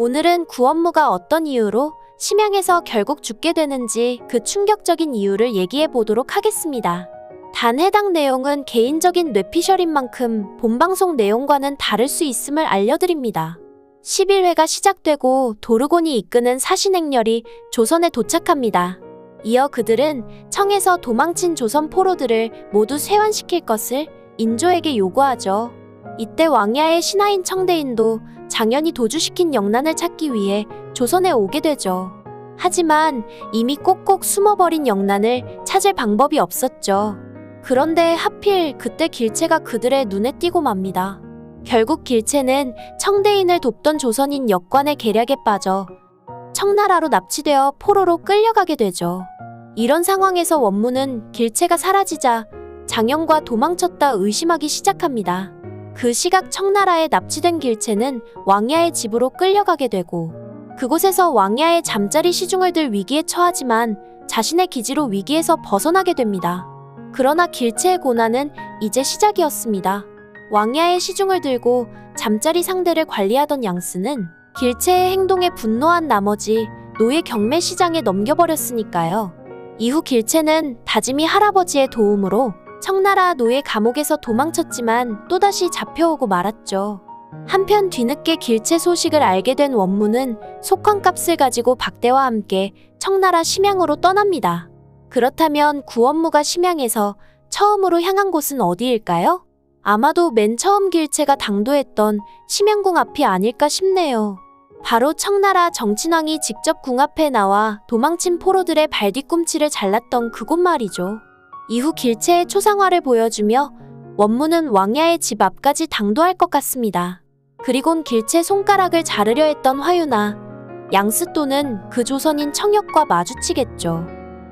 오늘은 구원무가 어떤 이유로 심양에서 결국 죽게 되는지 그 충격적인 이유를 얘기해 보도록 하겠습니다. 단 해당 내용은 개인적인 뇌피셜인 만큼 본방송 내용과는 다를 수 있음을 알려드립니다. 11회가 시작되고 도르곤이 이끄는 사신 행렬이 조선에 도착합니다. 이어 그들은 청에서 도망친 조선 포로들을 모두 쇄환시킬 것을 인조에게 요구하죠. 이때 왕야의 신하인 청대인도 장현이 도주시킨 영난을 찾기 위해 조선에 오게 되죠. 하지만 이미 꼭꼭 숨어버린 영난을 찾을 방법이 없었죠. 그런데 하필 그때 길체가 그들의 눈에 띄고 맙니다. 결국 길체는 청대인을 돕던 조선인 역관의 계략에 빠져 청나라로 납치되어 포로로 끌려가게 되죠. 이런 상황에서 원무는 길체가 사라지자 장영과 도망쳤다 의심하기 시작합니다. 그 시각 청나라에 납치된 길체는 왕야의 집으로 끌려가게 되고 그곳에서 왕야의 잠자리 시중을 들 위기에 처하지만 자신의 기지로 위기에서 벗어나게 됩니다. 그러나 길체의 고난은 이제 시작이었습니다. 왕야의 시중을 들고 잠자리 상대를 관리하던 양스는 길체의 행동에 분노한 나머지 노예 경매 시장에 넘겨버렸으니까요. 이후 길체는 다짐이 할아버지의 도움으로 청나라 노예 감옥에서 도망쳤지만 또다시 잡혀오고 말았죠. 한편 뒤늦게 길체 소식을 알게 된 원무는 속환값을 가지고 박대와 함께 청나라 심양으로 떠납니다. 그렇다면 구원무가 심양에서 처음으로 향한 곳은 어디일까요? 아마도 맨 처음 길체가 당도했던 심양궁 앞이 아닐까 싶네요. 바로 청나라 정친왕이 직접 궁 앞에 나와 도망친 포로들의 발뒤꿈치를 잘랐던 그곳 말이죠. 이후 길체의 초상화를 보여주며 원무는 왕야의 집 앞까지 당도할 것 같습니다. 그리곤 길체 손가락을 자르려 했던 화유나 양스 또는 그 조선인 청역과 마주치겠죠.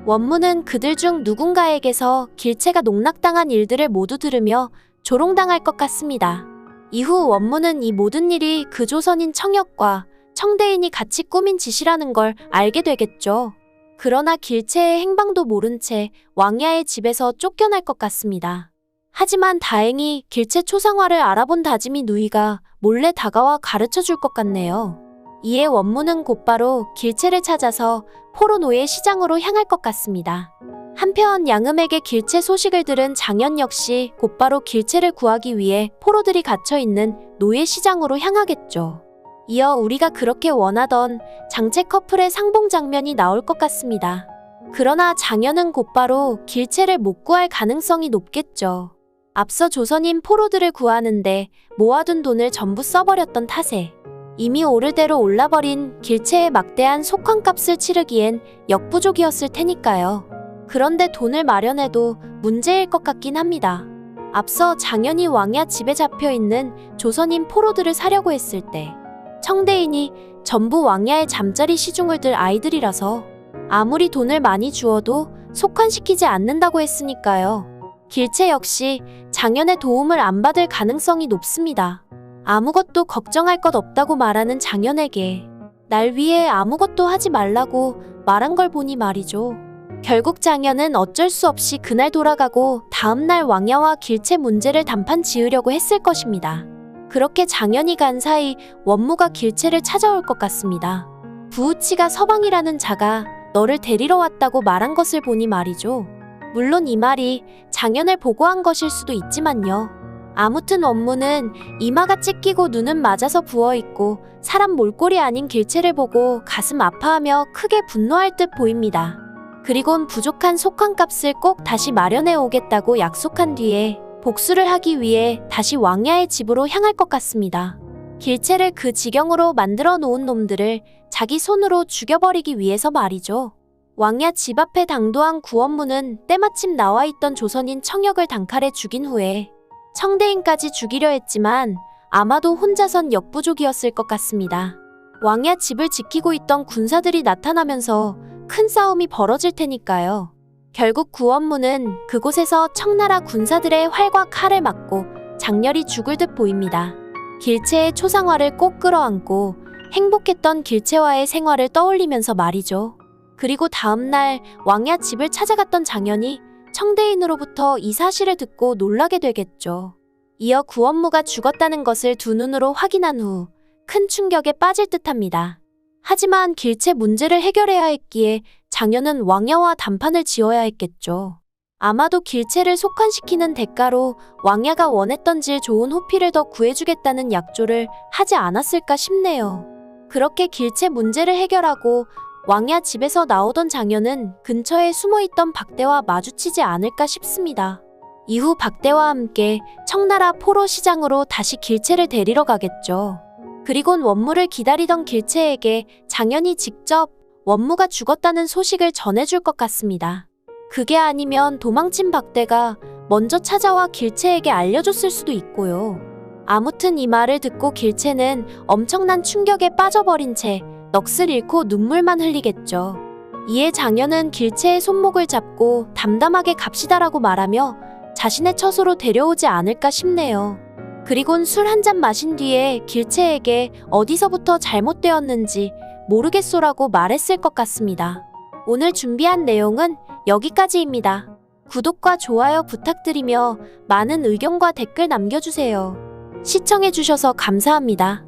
원무는 그들 중 누군가에게서 길체가 농락당한 일들을 모두 들으며 조롱당할 것 같습니다. 이후 원무는 이 모든 일이 그 조선인 청역과 청대인이 같이 꾸민 짓이라는 걸 알게 되겠죠. 그러나 길체의 행방도 모른 채 왕야의 집에서 쫓겨날 것 같습니다. 하지만 다행히 길체 초상화를 알아본 다짐이 누이가 몰래 다가와 가르쳐 줄 것 같네요. 이에 원무는 곧바로 길체를 찾아서 포로노예 시장으로 향할 것 같습니다. 한편 양음에게 길체 소식을 들은 장현 역시 곧바로 길체를 구하기 위해 포로들이 갇혀 있는 노예 시장으로 향하겠죠. 이어 우리가 그렇게 원하던 장체 커플의 상봉 장면이 나올 것 같습니다. 그러나 장현은 곧바로 길체를 못 구할 가능성이 높겠죠. 앞서 조선인 포로들을 구하는데 모아둔 돈을 전부 써버렸던 탓에 이미 오를 대로 올라버린 길체의 막대한 속환값을 치르기엔 역부족이었을 테니까요. 그런데 돈을 마련해도 문제일 것 같긴 합니다. 앞서 장현이 왕야 집에 잡혀 있는 조선인 포로들을 사려고 했을 때 청대인이 전부 왕야의 잠자리 시중을 들 아이들이라서 아무리 돈을 많이 주어도 속환시키지 않는다고 했으니까요. 길체 역시 장현의 도움을 안 받을 가능성이 높습니다. 아무것도 걱정할 것 없다고 말하는 장현에게 날 위해 아무것도 하지 말라고 말한 걸 보니 말이죠. 결국 장현은 어쩔 수 없이 그날 돌아가고 다음날 왕야와 길체 문제를 단판 지으려고 했을 것입니다. 그렇게 장현이 간 사이 원무가 길체를 찾아올 것 같습니다. 부우치가 서방이라는 자가 너를 데리러 왔다고 말한 것을 보니 말이죠. 물론 이 말이 장현을 보고한 것일 수도 있지만요. 아무튼 원무는 이마가 찢기고 눈은 맞아서 부어있고 사람 몰골이 아닌 길체를 보고 가슴 아파하며 크게 분노할 듯 보입니다. 그리곤 부족한 속환값을 꼭 다시 마련해 오겠다고 약속한 뒤에 복수를 하기 위해 다시 왕야의 집으로 향할 것 같습니다. 길체를 그 지경으로 만들어 놓은 놈들을 자기 손으로 죽여버리기 위해서 말이죠. 왕야 집 앞에 당도한 구원무는 때마침 나와 있던 조선인 청역을 단칼에 죽인 후에 청대인까지 죽이려 했지만 아마도 혼자선 역부족이었을 것 같습니다. 왕야 집을 지키고 있던 군사들이 나타나면서 큰 싸움이 벌어질 테니까요. 결국 구원무는 그곳에서 청나라 군사들의 활과 칼을 맞고 장렬히 죽을 듯 보입니다. 길체의 초상화를 꼭 끌어안고 행복했던 길체와의 생활을 떠올리면서 말이죠. 그리고 다음날 왕야 집을 찾아갔던 장현이 청대인으로부터 이 사실을 듣고 놀라게 되겠죠. 이어 구원무가 죽었다는 것을 두 눈으로 확인한 후 큰 충격에 빠질 듯합니다. 하지만 길체 문제를 해결해야 했기에 장현은 왕야와 담판을 지어야 했겠죠. 아마도 길체를 속환시키는 대가로 왕야가 원했던 질 좋은 호피를 더 구해주겠다는 약조를 하지 않았을까 싶네요. 그렇게 길체 문제를 해결하고 왕야 집에서 나오던 장현은 근처에 숨어있던 박대와 마주치지 않을까 싶습니다. 이후 박대와 함께 청나라 포로 시장으로 다시 길체를 데리러 가겠죠. 그리곤 원무를 기다리던 길체에게 장현이 직접 원무가 죽었다는 소식을 전해줄 것 같습니다. 그게 아니면 도망친 박대가 먼저 찾아와 길체에게 알려줬을 수도 있고요. 아무튼 이 말을 듣고 길체는 엄청난 충격에 빠져버린 채 넋을 잃고 눈물만 흘리겠죠. 이에 장현은 길체의 손목을 잡고 담담하게 갑시다라고 말하며 자신의 처소로 데려오지 않을까 싶네요. 그리곤 술 한 잔 마신 뒤에 길체에게 어디서부터 잘못되었는지 모르겠소라고 말했을 것 같습니다. 오늘 준비한 내용은 여기까지입니다. 구독과 좋아요 부탁드리며 많은 의견과 댓글 남겨주세요. 시청해주셔서 감사합니다.